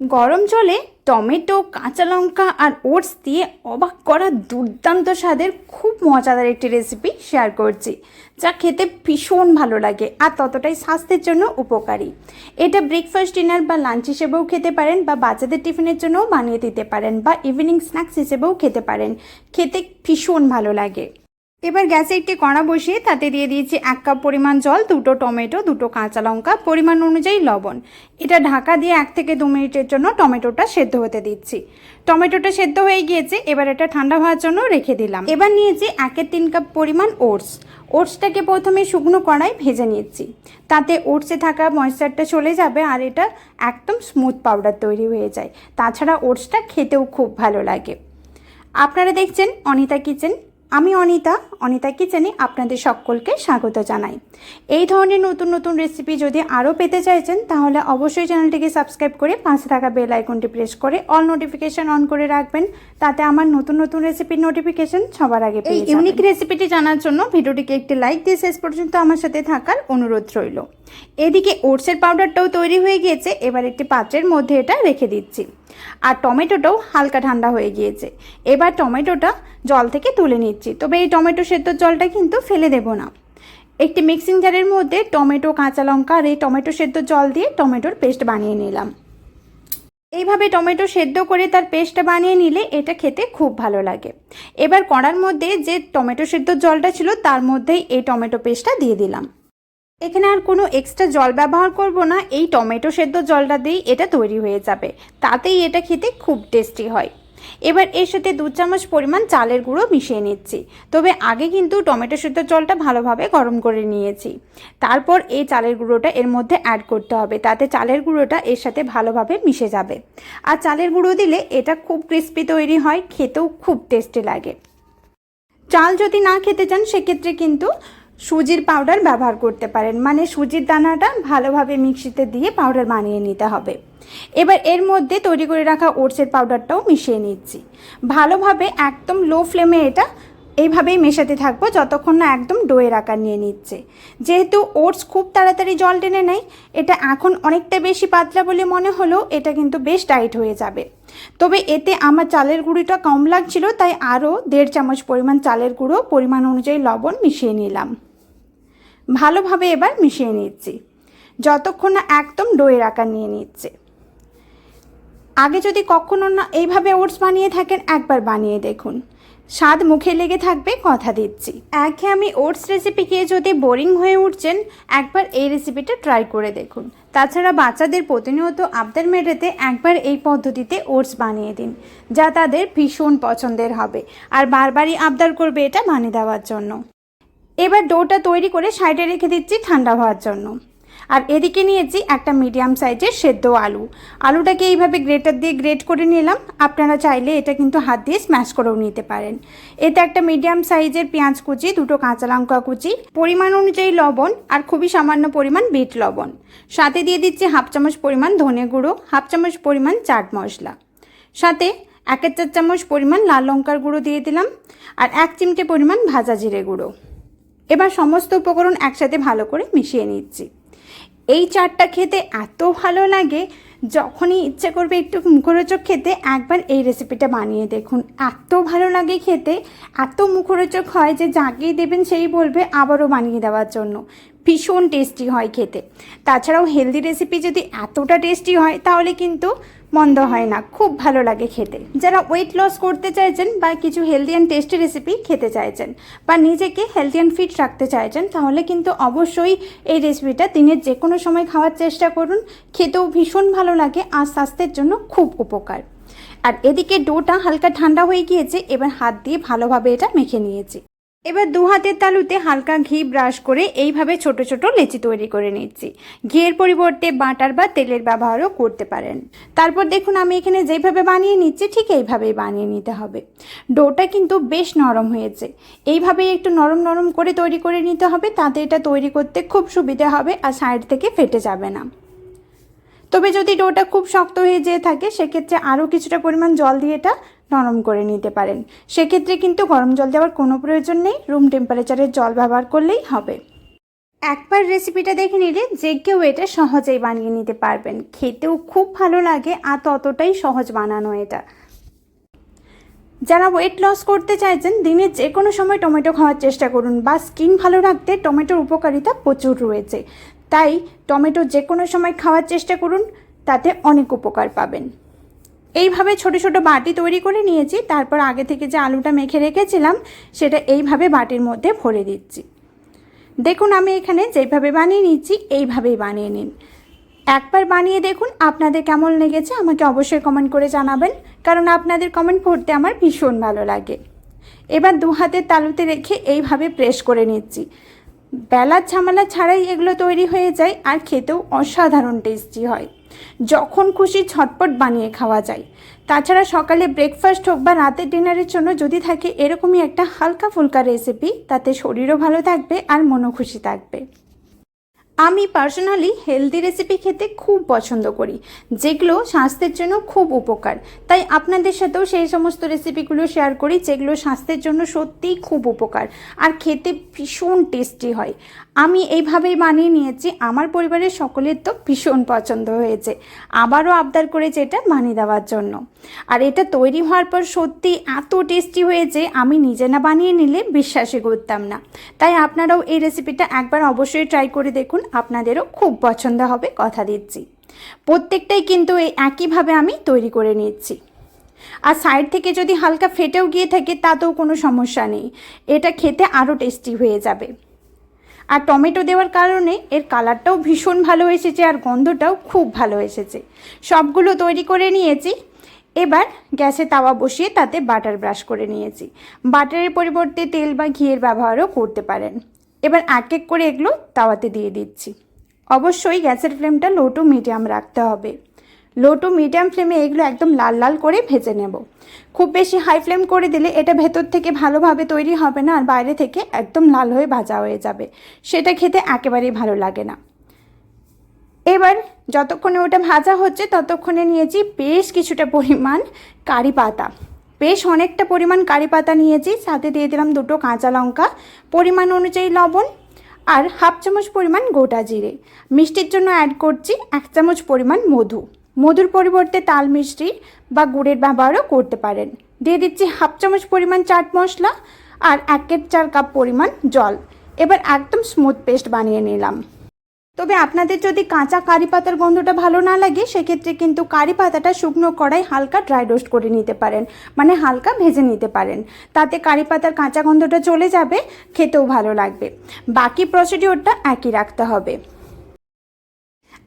গরম জলে টমেটো, কাঁচা লঙ্কা আর ওটস দিয়ে অবাক করা দুর্দান্ত স্বাদের খুব মজাদার একটি রেসিপি শেয়ার করছি, যা খেতে ভীষণ ভালো লাগে আর ততটাই স্বাস্থ্যের জন্য উপকারী। এটা ব্রেকফাস্ট ডিনার বা লাঞ্চ হিসেবেও খেতে পারেন বা বাচ্চাদের টিফিনের জন্যও বানিয়ে দিতে পারেন বা ইভিনিং স্ন্যাক্স হিসেবেও খেতে পারেন। খেতে ভীষণ ভালো লাগে। এবার গ্যাসে একটি কড়া বসিয়ে তাতে দিয়ে দিয়েছি এক কাপ পরিমাণ জল, দুটো টমেটো, দুটো কাঁচা লঙ্কা, পরিমাণ অনুযায়ী লবণ। এটা ঢাকা দিয়ে এক থেকে দু মিনিটের জন্য টমেটোটা সেদ্ধ হতে দিচ্ছি। টমেটোটা সেদ্ধ হয়ে গিয়েছে, এবার এটা ঠান্ডা হওয়ার জন্য রেখে দিলাম। এবার নিয়েছি একের তিন কাপ পরিমাণ ওটস। ওটসটাকে প্রথমে শুকনো কড়াই ভেজে নিচ্ছি তাতে ওটসে থাকা ময়েশ্চারটা চলে যাবে আর এটা একদম স্মুথ পাউডার তৈরি হয়ে যায়। তাছাড়া ওটসটা খেতেও খুব ভালো লাগে। আপনারা দেখছেন অনিতা কিচেন। আমি অনিতা অনিতা কিচেনে আপনাদের সকলকে স্বাগত জানাই। এই ধরনের নতুন নতুন রেসিপি যদি আরও পেতে চাইছেন তাহলে অবশ্যই চ্যানেলটিকে সাবস্ক্রাইব করে পাশে থাকা বেল আইকনটি প্রেস করে অল নোটিফিকেশন অন করে রাখবেন তাতে আমার নতুন নতুন রেসিপির নোটিফিকেশান সবার আগে এই ইউনিক রেসিপিটি জানার জন্য ভিডিওটিকে একটি লাইক দিয়ে শেষ পর্যন্ত আমার সাথে থাকার অনুরোধ রইল। এদিকে ওটসের পাউডারটাও তৈরি হয়ে গিয়েছে এবার একটি পাত্রের মধ্যে এটা রেখে দিচ্ছি। আর টমেটোটাও হালকা ঠান্ডা হয়ে গিয়েছে। এবার টমেটোটা জল থেকে তুলে নিচ্ছি। তবে এই টমেটো সেদ্ধর জলটা কিন্তু ফেলে দেব না। একটি মিক্সিং জারের মধ্যে টমেটো, কাঁচা লঙ্কা আর এই টমেটো সেদ্ধ জল দিয়ে টমেটোর পেস্ট বানিয়ে নিলাম। এইভাবে টমেটো সেদ্ধ করে তার পেস্টটা বানিয়ে নিলে এটা খেতে খুব ভালো লাগে। এবার কড়ার মধ্যে যে টমেটো সেদ্ধ জলটা ছিল তার মধ্যেই এই টমেটো পেস্টটা দিয়ে দিলাম। এখানে আর কোনো এক্সট্রা জল ব্যবহার করব না। এই টমেটো সেদ্ধ জলটা দিয়েই এটা তৈরি হয়ে যাবে। তাতেই এটা খেতে খুব টেস্টি হয়। এবার এর সাথে দু চামচ পরিমাণ চালের গুঁড়ো মিশিয়ে নিচ্ছি। তবে আগে কিন্তু টমেটো সেদ্ধ জলটা ভালোভাবে গরম করে নিয়েছি। তারপর এই চালের গুঁড়োটা এর মধ্যে অ্যাড করতে হবে। তাতে চালের গুঁড়োটা এর সাথে ভালোভাবে মিশে যাবে। আর চালের গুঁড়ো দিলে এটা খুব ক্রিস্পি তৈরি হয়, খেতেও খুব টেস্টি লাগে। চাল যদি না খেতে চান, সেক্ষেত্রে কিন্তু সুজির পাউডার ব্যবহার করতে পারেন। মানে সুজির দানাটা ভালোভাবে মিক্সিতে দিয়ে পাউডার বানিয়ে নিতে হবে। এবার এর মধ্যে তৈরি করে রাখা ওটসের পাউডারটাও মিশিয়ে নিচ্ছি। ভালোভাবে একদম লো ফ্লেমে এটা এইভাবেই মেশাতে থাকব, যতক্ষণ না একদম ডোয়ের আকার নিয়ে নিচ্ছে। যেহেতু ওটস খুব তাড়াতাড়ি জল টেনে নেয়, এটা এখন অনেকটা বেশি পাতলা বলে মনে হলো এটা কিন্তু বেশ টাইট হয়ে যাবে। তবে এতে আমার চালের গুঁড়িটা কম লাগছিল, তাই আরও দেড় চামচ পরিমাণ চালের গুঁড়ো, পরিমাণ অনুযায়ী লবণ মিশিয়ে নিলাম। ভালোভাবে এবার মিশিয়ে নিচ্ছি। যতক্ষণ না একদম ডোয়ের আকার নিয়ে নিচ্ছে। আগে যদি কখনো না এইভাবে ওটস বানিয়ে থাকেন, একবার বানিয়ে দেখুন। স্বাদ মুখে লেগে থাকবে, কথা দিচ্ছি। একে আমি ওটস রেসিপি খেয়ে যদি বোরিং হয়ে উঠছেন, একবার এই রেসিপিটা ট্রাই করে দেখুন। তাছাড়া বাচ্চাদের প্রতিনিয়ত আবদার মেটাতে একবার এই পদ্ধতিতে ওটস বানিয়ে দিন, যা তাদের ভীষণ পছন্দের হবে। আর বারবারই আবদার করবে এটা বানিয়ে দেওয়ার জন্য। এবার ডোটা তৈরি করে সাইডে রেখে দিচ্ছি ঠান্ডা হওয়ার জন্য। আর এদিকে নিয়েছি একটা মিডিয়াম সাইজের সেদ্ধ আলু। আলুটাকে এইভাবে গ্রেটার দিয়ে গ্রেট করে নিলাম। আপনারা চাইলে এটা কিন্তু হাত দিয়ে স্ম্যাশ করেও নিতে পারেন। এতে একটা মিডিয়াম সাইজের পেঁয়াজ কুচি, দুটো কাঁচা লঙ্কা কুচি, পরিমাণ অনুযায়ী লবণ আর খুবই সামান্য পরিমাণ বিট লবণ। সাথে দিয়ে দিচ্ছি হাফ চামচ পরিমাণ ধনে গুঁড়ো, হাফ চামচ পরিমাণ চাট মশলা। সাথে একের চার চামচ পরিমাণ লাল লঙ্কার গুঁড়ো দিয়ে দিলাম। আর এক চিমটে পরিমাণ ভাজা জিরে গুঁড়ো। এবার সমস্ত উপকরণ একসাথে ভালো করে মিশিয়ে নিচ্ছি। এই চাটটা খেতে এত ভালো লাগে, যখনই ইচ্ছে করবে একটু মুখরোচক খেতে, একবার এই রেসিপিটা বানিয়ে দেখুন। এত ভালো লাগে খেতে, এত মুখরোচক হয় যে যাকেই দেবেন সেই বলবে আবারও বানিয়ে দেওয়ার জন্য। ভীষণ টেস্টি হয় খেতে। তাছাড়াও হেলদি রেসিপি যদি এতটা টেস্টি হয়, তাহলে কিন্তু মন্দ হয় না, খুব ভালো লাগে খেতে। যারা ওয়েট লস করতে চাইছেন বা কিছু হেলদি অ্যান্ড টেস্টি রেসিপি খেতে চাইছেন বা নিজেকে হেলদি অ্যান্ড ফিট রাখতে চাইছেন, তাহলে কিন্তু অবশ্যই এই রেসিপিটা দিনের যে কোনো সময় খাওয়ার চেষ্টা করুন। খেতেও ভীষণ ভালো লাগে আর স্বাস্থ্যের জন্য খুব উপকার। আর এদিকে ডোটা হালকা ঠান্ডা হয়ে গিয়েছে, এবার হাত দিয়ে ভালোভাবে এটা মেখে নিয়েছি। এবার দু হাতের তালুতে হালকা ঘি ব্রাশ করে এইভাবে ছোট ছোট লেচি তৈরি করে নিচ্ছি। ঘিয়ের পরিবর্তে বাটার বা তেলের ব্যবহারও করতে পারেন। তারপর দেখুন, আমি এখানে যেভাবে বানিয়ে নিচ্ছি, ঠিক এইভাবেই বানিয়ে নিতে হবে। ডোটা কিন্তু বেশ নরম হয়েছে। এইভাবেই একটু নরম নরম করে তৈরি করে নিতে হবে, তাতে এটা তৈরি করতে খুব সুবিধা হবে আর সাইড থেকে ফেটে যাবে না। তবে যদি ডোটা খুব শক্ত হয়ে যেয়ে থাকে, সেক্ষেত্রে আরও কিছুটা পরিমাণ জল দিয়ে এটা নরম করে নিতে পারেন। সেক্ষেত্রে কিন্তু গরম জল দেওয়ার কোনো প্রয়োজন নেই। রুম টেম্পারেচারের জল ব্যবহার করলেই হবে। একবার রেসিপিটা দেখে নিলে যে কেউ এটা সহজেই বানিয়ে নিতে পারবেন। খেতেও খুব ভালো লাগে আর ততটাই সহজ বানানো এটা। যারা ওয়েট লস করতে চাইছেন দিনের যে কোনো সময় টমেটো খাওয়ার চেষ্টা করুন বা স্কিন ভালো রাখতে টমেটোর উপকারিতা প্রচুর রয়েছে। তাই টমেটো যে কোনো সময় খাওয়ার চেষ্টা করুন, তাতে অনেক উপকার পাবেন। এইভাবে ছোট ছোট বাটি তৈরি করে নিয়েছি। তারপর আগে থেকে যে আলুটা মেখে রেখেছিলাম, সেটা এইভাবে বাটির মধ্যে ভরে দিচ্ছি। দেখুন, আমি এখানে যেভাবে বানিয়ে নিচ্ছি, এইভাবেই বানিয়ে নিন। একবার বানিয়ে দেখুন, আপনাদের কেমন লেগেছে? আমাকে অবশ্যই কমেন্ট করে জানাবেন, কারণ আপনাদের কমেন্ট পড়তে আমার ভীষণ ভালো লাগে। এবার দু হাতের তালুতে রেখে এইভাবে প্রেস করে নিচ্ছি। বেলার ঝামেলা ছাড়াই এগুলো তৈরি হয়ে যায়, আর খেতেও অসাধারণ টেস্টি হয়। যখন খুশি ঝটপট বানিয়ে খাওয়া যায়। তাছাড়া সকালে ব্রেকফাস্ট হোক বা রাতের ডিনারের জন্য যদি থাকে এরকমই একটা হালকা ফুলকা রেসিপি তাতে শরীরও ভালো থাকবে আর মনও খুশি থাকবে। আমি পার্সোনালি হেলদি রেসিপি খেতে খুব পছন্দ করি, যেগুলো স্বাস্থ্যের জন্য খুব উপকার। তাই আপনাদের সাথেও সেই সমস্ত রেসিপিগুলো শেয়ার করি, যেগুলো স্বাস্থ্যের জন্য সত্যিই খুব উপকার। আর খেতে ভীষণ টেস্টি হয়। আমি এইভাবেই বানিয়ে নিয়েছি। আমার পরিবারের সকলের তো ভীষণ পছন্দ হয়েছে। আবারও আবদার করেছে এটা বানিয়ে দেওয়ার জন্য। আর এটা তৈরি হওয়ার পর সত্যি এত টেস্টি হয়েছে, আমি নিজে না বানিয়ে নিলে বিশ্বাসই করতাম না। তাই আপনারাও এই রেসিপিটা একবার অবশ্যই ট্রাই করে দেখুন, আপনাদেরও খুব পছন্দ হবে কথা দিচ্ছি। প্রত্যেকটাই কিন্তু এই একইভাবে আমি তৈরি করে নিচ্ছি। আর সাইড থেকে যদি হালকা ফেটেও গিয়ে থাকে, তাতেও কোনো সমস্যা নেই। এটা খেতে আরও টেস্টি হয়ে যাবে। আর টমেটো দেওয়ার কারণে এর কালারটাও ভীষণ ভালো এসেছে আর গন্ধটাও খুব ভালো এসেছে। সবগুলো তৈরি করে নিয়েছি। এবার গ্যাসে তাওয়া বসিয়ে তাতে বাটার ব্রাশ করে নিয়েছি। বাটারের পরিবর্তে তেল বা ঘিয়ের ব্যবহারও করতে পারেন। এবার এক এক করে এগুলো তাওয়াতে দিয়ে দিচ্ছি। অবশ্যই গ্যাসের ফ্লেমটা লো টু মিডিয়াম রাখতে হবে। লো টু মিডিয়াম ফ্লেমে এগুলো একদম লাল লাল করে ভেজে নেব। খুব বেশি হাই ফ্লেম করে দিলে এটা ভেতর থেকে ভালোভাবে তৈরি হবে না, আর বাইরে থেকে একদম লাল হয়ে ভাজা হয়ে যাবে। সেটা খেতে একেবারেই ভালো লাগে না। এবার যতক্ষণে ওটা ভাজা হচ্ছে ততক্ষণে নিয়েছি বেশ কিছুটা পরিমাণ কারি পাতা। বেশ অনেকটা পরিমাণ কারি পাতা নিয়েছি, সাথে দিয়ে দিলাম দুটো কাঁচা লঙ্কা, পরিমাণ অনুযায়ী লবণ, আর হাফ চামচ পরিমাণ গোটা জিরে। মিষ্টির জন্য অ্যাড করছি এক চামচ পরিমাণ মধু। মধুর পরিবর্তে তাল মিষ্টি বা গুড়ের ব্যবহারও করতে পারেন। দিয়ে দিচ্ছি হাফ চামচ পরিমাণ চাট মশলা আর একের চার কাপ পরিমাণ জল। এবার একদম স্মুথ পেস্ট বানিয়ে নিলাম। তবে আপনাদের যদি কাঁচা কারি পাতার গন্ধটা ভালো না লাগে, সেক্ষেত্রে কিন্তু কারি পাতাটা শুকনো কড়াই হালকা ড্রাই রোস্ট করে নিতে পারেন মানে হালকা ভেজে নিতে পারেন। তাতে কারি পাতার কাঁচা গন্ধটা চলে যাবে, খেতেও ভালো লাগবে। বাকি প্রসিডিওরটা একই রাখতে হবে।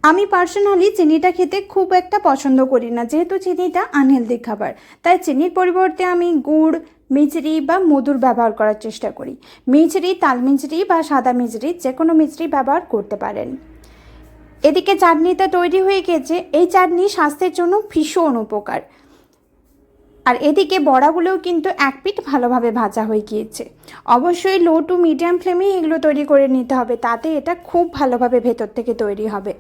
আমি পার্সোনালি চিনিটা খেতে খুব একটা পছন্দ করি না, যেহেতু চিনিটা আনহেলদি খাবার। তাই চিনির পরিবর্তে আমি গুড় মিচড়ি বা মধুর ব্যবহার করার চেষ্টা করি। মিচড়ি তাল মিচড়ি বা সাদা মিচড়ি যে কোনো মিচড়ি ব্যবহার করতে পারেন। এদিকে চাটনিটা তৈরি হয়ে গেছে। এই চাটনি স্বাস্থ্যের জন্য ভীষণ উপকার। আর এদিকে বড়াগুলোও কিন্তু এক পিঠ ভালোভাবে ভাজা হয়ে গিয়েছে। অবশ্যই লো টু মিডিয়াম ফ্লেমেই এগুলো তৈরি করে নিতে হবে, তাতে এটা খুব ভালোভাবে ভেতর থেকে তৈরি হবে।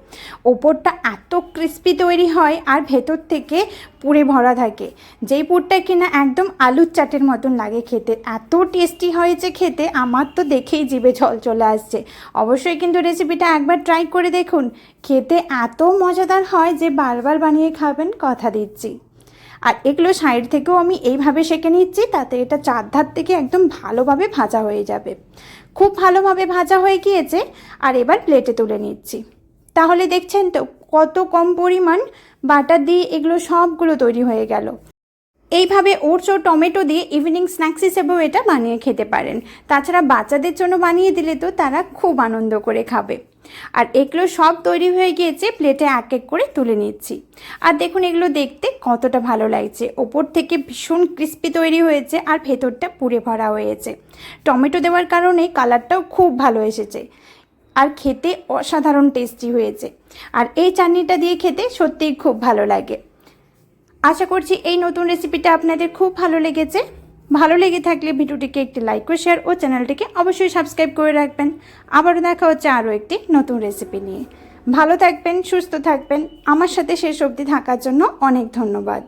ওপরটা এত ক্রিস্পি তৈরি হয় আর ভেতর থেকে পুরে ভরা থাকে। যেই পুরটা কিনা একদম আলুর চাটের মতন লাগে খেতে, এত টেস্টি হয়েছে খেতে আমার তো দেখেই জিভে জল চলে আসছে। অবশ্যই কিন্তু রেসিপিটা একবার ট্রাই করে দেখুন। খেতে এত মজাদার হয় যে বারবার বানিয়ে খাবেন, কথা দিচ্ছি। আর এগুলো সাইড থেকেও আমি এইভাবে সেঁকে নিচ্ছি, তাতে এটা চারধার থেকে একদম ভালোভাবে ভাজা হয়ে যাবে। খুব ভালোভাবে ভাজা হয়ে গিয়েছে, আর এবার প্লেটে তুলে নিচ্ছি। তাহলে দেখছেন তো কত কম পরিমাণ বাটার দিয়ে এগুলো সবগুলো তৈরি হয়ে গেল। এইভাবে ওটস ও টমেটো দিয়ে ইভিনিং স্ন্যাক্স হিসেবেও এটা বানিয়ে খেতে পারেন। তাছাড়া বাচ্চাদের জন্য বানিয়ে দিলে তো তারা খুব আনন্দ করে খাবে। আর এগুলো সব তৈরি হয়ে গিয়েছে প্লেটে এক এক করে তুলে নিচ্ছি। আর দেখুন, এগুলো দেখতে কতটা ভালো লাগছে। ওপর থেকে ভীষণ ক্রিস্পি তৈরি হয়েছে আর ভেতরটা পুড়ে ভরা হয়েছে। টমেটো দেওয়ার কারণে কালারটাও খুব ভালো এসেছে। আর খেতে অসাধারণ টেস্টি হয়েছে। আর এই চাটনিটা দিয়ে খেতে সত্যিই খুব ভালো লাগে। আশা করছি এই নতুন রেসিপিটা আপনাদের খুব ভালো লেগেছে। ভালো লেগে থাকলে ভিডিওটিকে একটি লাইক ও শেয়ার ও চ্যানেলটিকে অবশ্যই সাবস্ক্রাইব করে রাখবেন। আবারও দেখা হচ্ছে আরও একটি নতুন রেসিপি নিয়ে। ভালো থাকবেন, সুস্থ থাকবেন। আমার সাথে শেষ অবধি থাকার জন্য অনেক ধন্যবাদ।